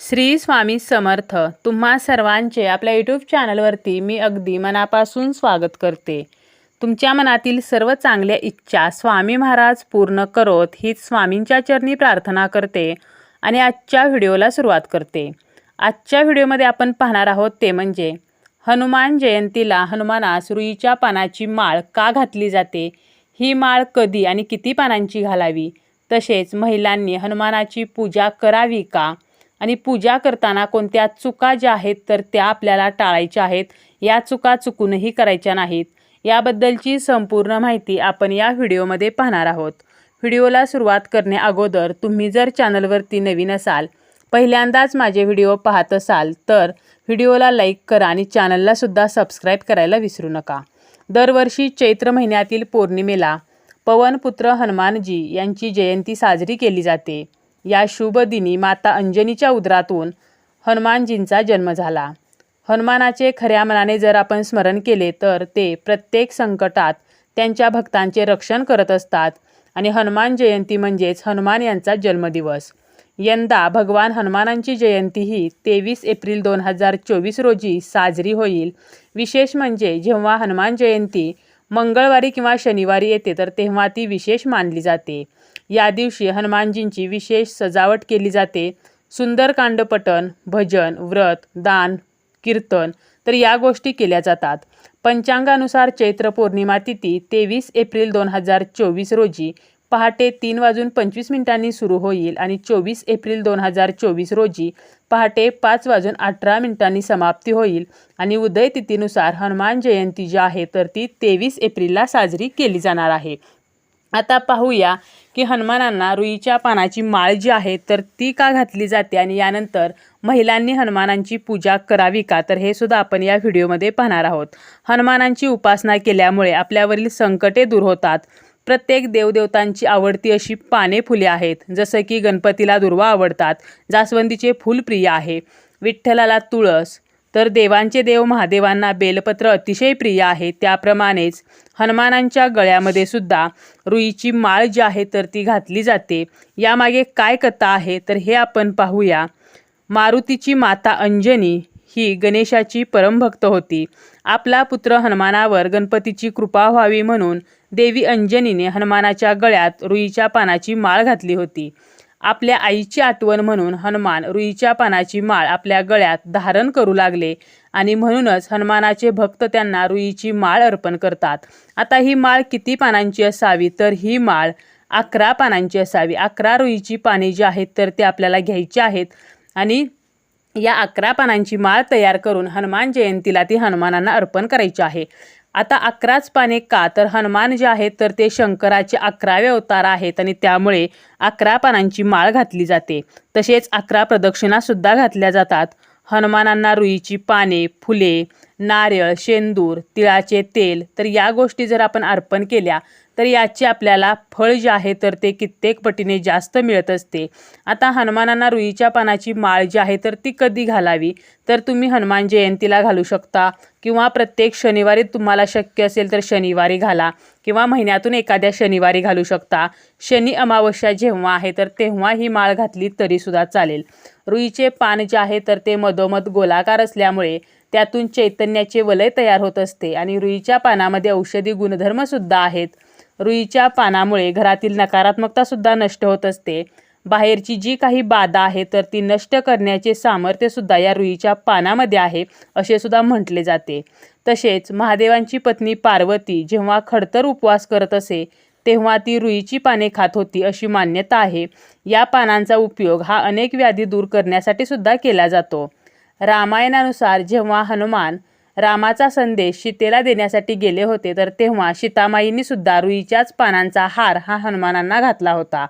श्री स्वामी समर्थ. तुम्हा सर्वांचे आपल्या यूट्यूब चॅनलवरती मी अगदी मनापासून स्वागत करते. तुमच्या मनातील सर्व चांगल्या इच्छा स्वामी महाराज पूर्ण करोत हीच स्वामींच्या चरणी प्रार्थना करते आणि आजच्या व्हिडिओला सुरुवात करते. आजच्या व्हिडिओमध्ये आपण पाहणार आहोत ते म्हणजे हनुमान जयंतीला हनुमानास रुईच्या पानाची माळ का घातली जाते? ही माळ कधी आणि किती पानांची घालावी? तसेच महिलांनी हनुमानाची पूजा करावी का? आणि पूजा करताना कोणत्या चुका ज्या आहेत तर त्या आपल्याला टाळायच्या आहेत. या चुका चुकूनही करायच्या नाहीत. याबद्दलची संपूर्ण माहिती आपण या व्हिडिओमध्ये पाहणार आहोत. व्हिडिओला सुरुवात करण्या अगोदर तुम्ही जर चॅनलवरती नवीन असाल पहिल्यांदाच माझे व्हिडिओ पाहत असाल तर व्हिडिओला लाईक करा आणि चॅनललासुद्धा सबस्क्राईब करायला विसरू नका. दरवर्षी चैत्र महिन्यातील पौर्णिमेला पवनपुत्र हनुमानजी यांची जयंती साजरी केली जाते. या शुभ दिनी माता अंजनीच्या उदरातून हनुमानजींचा जन्म झाला. हनुमानाचे खऱ्या मनाने जर आपण स्मरण केले तर ते प्रत्येक संकटात त्यांच्या भक्तांचे रक्षण करत असतात आणि हनुमान जयंती म्हणजेच हनुमान यांचा जन्मदिवस. यंदा भगवान हनुमानांची जयंती ही तेवीस एप्रिल दोन हजार चोवीस रोजी साजरी होईल. विशेष म्हणजे जेव्हा हनुमान जयंती मंगळवारी किंवा शनिवारी येते तर तेव्हा ती विशेष मानली जाते. या दिवशी हनुमानजींची विशेष सजावट केली जाते. सुंदरकांड पठण भजन व्रत दान कीर्तन तर या गोष्टी केल्या जातात. पंचांगानुसार चैत्र पौर्णिमा तिथी तेवीस एप्रिल दोन हजार चोवीस रोजी पहाटे तीन वाजून पंचवीस मिनिटांनी सुरू होईल आणि चोवीस एप्रिल दोन हजार चोवीस रोजी पहाटे पाच वाजून अठरा मिनिटांनी समाप्ती होईल आणि उदय तिथीनुसार हनुमान जयंती जी आहे तर ती तेवीस एप्रिलला साजरी केली जाणार आहे. आता पाहूया की हनुमानांना रुईच्या पानाची माळ जी आहे तर ती का घातली जाते आणि यानंतर महिलांनी हनुमानांची पूजा करावी का? तर हे सुद्धा आपण या व्हिडिओमध्ये पाहणार आहोत. हनुमानांची उपासना केल्यामुळे आपल्यावरील संकटे दूर होतात. प्रत्येक देवदेवतांची आवडती अशी पाने फुले आहेत जसं की गणपतीला दुर्वा आवडतात जास्वंदीचे फूल प्रिय आहे विठ्ठलाला तुळस तर देवांचे देव महादेवांना बेलपत्र अतिशय प्रिय आहे. त्याप्रमाणेच हनुमानांच्या गळ्यामध्ये सुद्धा रुईची माळ जी आहे तर ती घातली जाते. यामागे काय कथा आहे तर हे आपण पाहूया. मारुतीची माता अंजनी ही गणेशाची परमभक्त होती. आपला पुत्र हनुमानावर गणपतीची कृपा व्हावी म्हणून देवी अंजनीने हनुमानाच्या गळ्यात रुईच्या पानाची माळ घातली होती. आपल्या आईची आठवण म्हणून हनुमान रुईच्या पानाची माळ आपल्या गळ्यात धारण करू लागले. आणि म्हणूनच हनुमानाचे भक्त त्यांना रुईची माळ अर्पण करतात. आता ही माळ किती पानांची असावी? तर ही माळ अकरा पानांची असावी. अकरा रुईची पाने जी आहेत तर ते आपल्याला घ्यायची आहेत. आणि या अकरा पानांची माळ तयार करून हनुमान जयंतीला ती हनुमानांना अर्पण करायची आहे. आता अकराच पाने का? तर हनुमान जे आहेत तर ते शंकराचे अकरावे अवतार आहेत आणि त्यामुळे अकरा पानांची माळ घातली जाते. तसेच अकरा प्रदक्षिणासुद्धा घातल्या जातात. हनुमानांना रुईची पाने फुले नारळ शेंदूर तिळाचे तेल तर या गोष्टी जर आपण अर्पण केल्या तर याची आपल्याला फळ जे आहे तर ते कित्येक पटीने जास्त मिळत असते. आता हनुमानांना रुईच्या पानाची माळ जी आहे तर ती कधी घालावी? तर तुम्ही हनुमान जयंतीला घालू शकता. किंवा प्रत्येक शनिवारी तुम्हाला शक्य असेल तर शनिवारी घाला. किंवा महिन्यातून एखाद्या शनिवारी घालू शकता. शनी अमावस्या जेव्हा आहे तर तेव्हा ही माळ घातली तरीसुद्धा चालेल. रुईचे पान जे आहे तर ते मधोमध गोलाकार असल्यामुळे त्यातून चैतन्याचे वलय तयार होत असते. आणि रुईच्या पानामध्ये औषधी गुणधर्मसुद्धा आहेत. रुईच्या पानामुळे घरातील नकारात्मकतासुद्धा नष्ट होत असते. बाहेरची जी काही बाधा आहे तर ती नष्ट करण्याचे सामर्थ्यसुद्धा या रुईच्या पानामध्ये आहे असे सुद्धा म्हटले जाते. तसेच महादेवांची पत्नी पार्वती जेव्हा खडतर उपवास करत असे तेव्हा ती रुईची पाने खात होती अशी मान्यता आहे. या पानांचा उपयोग हा अनेक व्याधी दूर करण्यासाठी सुद्धा केला जातो. रामायणानुसार जेव्हा हनुमान रामाचा संदेश सीतेला देण्यासाठी गेले होते तर तेव्हा सीतामाईंनी सुद्धा रुईच्याच पानांचा हार हा हनुमानांना घातला होता.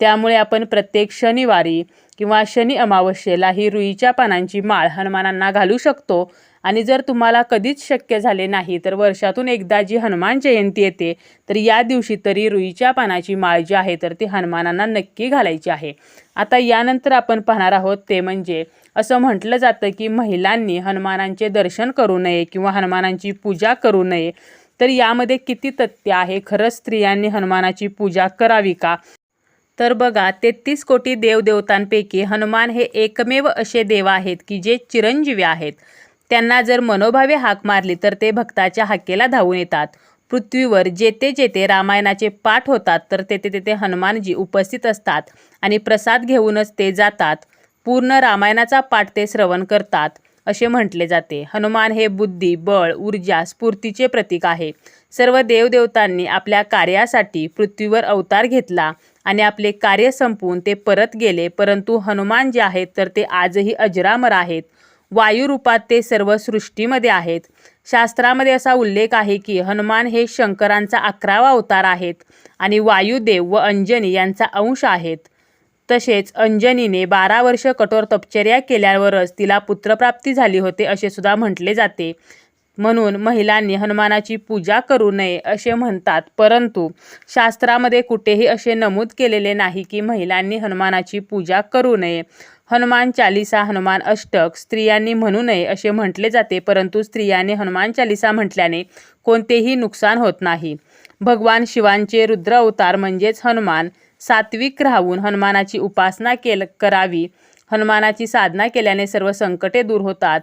त्यामुळे आपण प्रत्येक शनिवारी किंवा शनी अमावस्येला ही रुईच्या पानांची माळ हनुमानांना घालू शकतो. आणि जर तुम्हाला कधीच शक्य झाले नाही तर वर्षातून एकदा जी हनुमान जयंती येते तर या दिवशी तरी रुईच्या पानाची माळ जी आहे तर ती हनुमानांना नक्की घालायची आहे. आता यानंतर आपण पाहणार आहोत ते म्हणजे असं म्हटलं जातं की महिलांनी हनुमानांचे दर्शन करू नये किंवा हनुमानांची पूजा करू नये. तर यामध्ये किती तथ्य आहे? खरंच स्त्रियांनी हनुमानाची पूजा करावी का? तर बघा तेहतीस कोटी देवदेवतांपैकी हनुमान हे एकमेव असे देव आहेत की जे चिरंजीवी आहेत. त्यांना जर मनोभावे हाक मारली तर ते भक्ताच्या हाकेला धावून येतात. पृथ्वीवर जेथे जेथे रामायणाचे पाठ होतात तर तेथे तेथे हनुमानजी उपस्थित असतात आणि प्रसाद घेऊनच ते जातात. पूर्ण रामायणाचा पाठ ते श्रवण करतात असे म्हटले जाते. हनुमान हे बुद्धी बळ ऊर्जा स्फूर्तीचे प्रतीक आहे. सर्व देवदेवतांनी आपल्या कार्यासाठी पृथ्वीवर अवतार घेतला आणि आपले कार्य संपवून ते परत गेले परंतु हनुमान जे आहेत तर ते आजही अजरामर आहेत. वायुरूपात ते सर्व सृष्टीमध्ये आहेत. शास्त्रामध्ये असा उल्लेख आहे की हनुमान हे शंकरांचा अकरावा अवतार आहेत आणि वायुदेव व अंजनी यांचा अंश आहेत. तसेच अंजनीने बारा वर्ष कठोर तपश्चर्या केल्यावरच तिला पुत्रप्राप्ती झाली होते असे सुद्धा म्हटले जाते. म्हणून महिलांनी हनुमानाची पूजा करू नये असे म्हणतात. परंतु शास्त्रामध्ये कुठेही असे नमूद केलेले नाही की महिलांनी हनुमानाची पूजा करू नये. हनुमान चालिसा हनुमान अष्टक स्त्रियांनी म्हणू नये असे म्हटले जाते. परंतु स्त्रियांनी हनुमान चालिसा म्हटल्याने कोणतेही नुकसान होत नाही. भगवान शिवांचे रुद्र अवतार म्हणजेच हनुमान सात्विक राहून हनुमानाची उपासना केल करावी. हनुमानाची साधना केल्याने सर्व संकटे दूर होतात.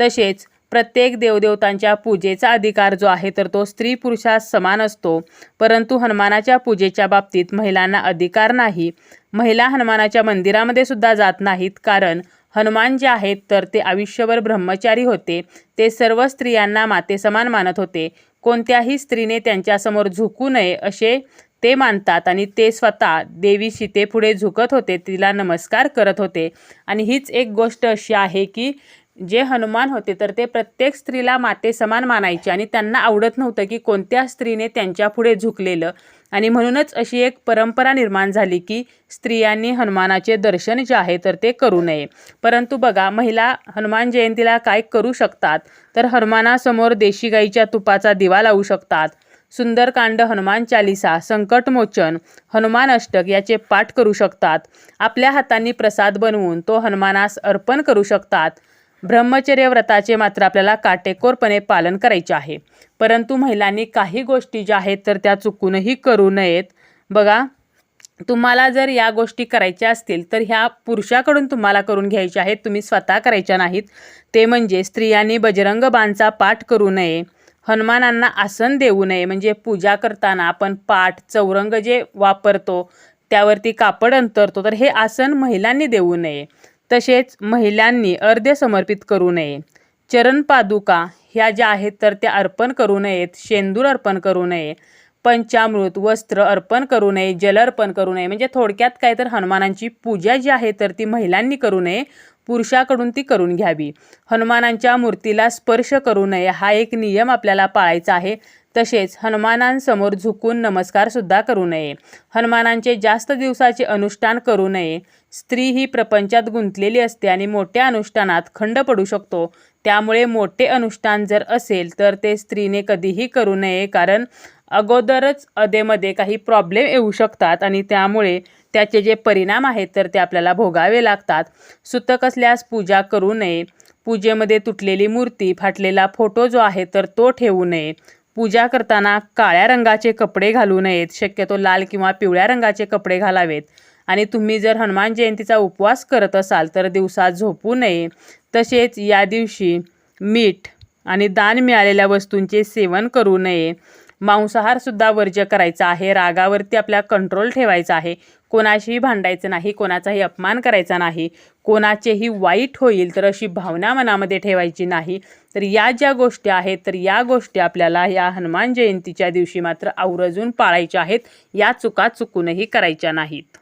तसेच प्रत्येक देवदेवतांच्या पूजेचा अधिकार जो आहे तर तो स्त्री पुरुषास समान असतो. परंतु हनुमानाच्या पूजेच्या बाबतीत महिलांना अधिकार नाही. महिला हनुमानाच्या मंदिरामध्ये सुद्धा जात नाहीत कारण हनुमान जे आहेत तर ते आयुष्यभर ब्रह्मचारी होते. ते सर्व स्त्रियांना माते समान मानत होते. कोणत्याही स्त्रीने त्यांच्यासमोर झुकू नये असे ते मानतात आणि ते स्वतः देवी सीतेपुढे झुकत होते तिला नमस्कार करत होते. आणि हीच एक गोष्ट अशी आहे की जे हनुमान होते तर ते प्रत्येक स्त्रीला माते समान मानायचे आणि त्यांना आवडत नव्हतं की कोणत्या स्त्रीने त्यांच्या पुढे झुकलेलं. आणि म्हणूनच अशी एक परंपरा निर्माण झाली की स्त्रियांनी हनुमानाचे दर्शन जे आहे तर ते करू नये. परंतु बघा महिला हनुमान जयंतीला काय करू शकतात? तर हनुमानासमोर देशी गाईच्या तुपाचा दिवा लावू शकतात. सुंदरकांड हनुमान चालिसा संकटमोचन हनुमान अष्टक याचे पाठ करू शकतात. आपल्या हातांनी प्रसाद बनवून तो हनुमानास अर्पण करू शकतात. ब्रह्मचर्य व्रताचे मात्र आपल्याला काटेकोरपणे पालन करायचे आहे. परंतु महिलांनी काही गोष्टी ज्या आहेत तर त्या चुकूनही करू नयेत. बघा तुम्हाला जर या गोष्टी करायच्या असतील तर ह्या पुरुषाकडून तुम्हाला करून घ्यायच्या आहेत तुम्ही स्वतः करायच्या नाहीत. ते म्हणजे स्त्रियांनी बजरंग बाणचा पाठ करू नये. हनुमानांना आसन देऊ नये. म्हणजे पूजा करताना आपण पाठ चौरंग जे वापरतो त्यावरती कापड अंतरतो तर हे आसन महिलांनी देऊ नये. तसेच महिलांनी अर्ध्य समर्पित करू नये. चरण पादुका ह्या ज्या आहेत तर त्या अर्पण करू नयेत. शेंदूर अर्पण करू नये. पंचामृत वस्त्र अर्पण करू नये. जल अर्पण करू नये. म्हणजे थोडक्यात काय तर हनुमानांची पूजा जी आहे तर ती महिलांनी करू नये. पुरुषाकडून ती करून घ्यावी. हनुमानांच्या मूर्तीला स्पर्श करू नये हा एक नियम आपल्याला पाळायचा आहे. तसेच हनुमानांसमोर झुकून नमस्कारसुद्धा करू नये. हनुमानांचे जास्त दिवसाचे अनुष्ठान करू नये. स्त्री ही प्रपंचात गुंतलेली असते आणि मोठ्या अनुष्ठानात खंड पडू शकतो. त्यामुळे मोठे अनुष्ठान जर असेल तर ते स्त्रीने कधीही करू नये कारण अगोदरच अधेमध्ये काही प्रॉब्लेम येऊ शकतात आणि त्यामुळे त्याचे जे परिणाम आहेत तर ते आपल्याला भोगावे लागतात. सुतक असल्यास पूजा करू नये. पूजेमध्ये तुटलेली मूर्ती फाटलेला फोटो जो आहे तर तो ठेवू नये. पूजा करताना काळ्या रंगाचे कपडे घालू नयेत. शक्यतो लाल किंवा पिवळ्या रंगाचे कपडे घालावेत. आणि तुम्ही जर हनुमान जयंतीचा उपवास करत असाल तर दिवसात झोपू नये. तसेच या दिवशी मीठ आणि दान मिळालेल्या वस्तूंचे सेवन करू नये. मांसाहारसुद्धा वर्ज्य करायचा आहे. रागावरती आपल्या कंट्रोल ठेवायचा आहे. कोणाशीही भांडायचं नाही कोणाचाही अपमान करायचा नाही. कोणाचेही वाईट होईल तर अशी भावना मनामध्ये ठेवायची नाही. तर या ज्या गोष्टी आहेत तर या गोष्टी आपल्याला या हनुमान जयंतीच्या दिवशी मात्र आवर्जून पाळायच्या आहेत. या चुका चुकूनही करायच्या नाहीत.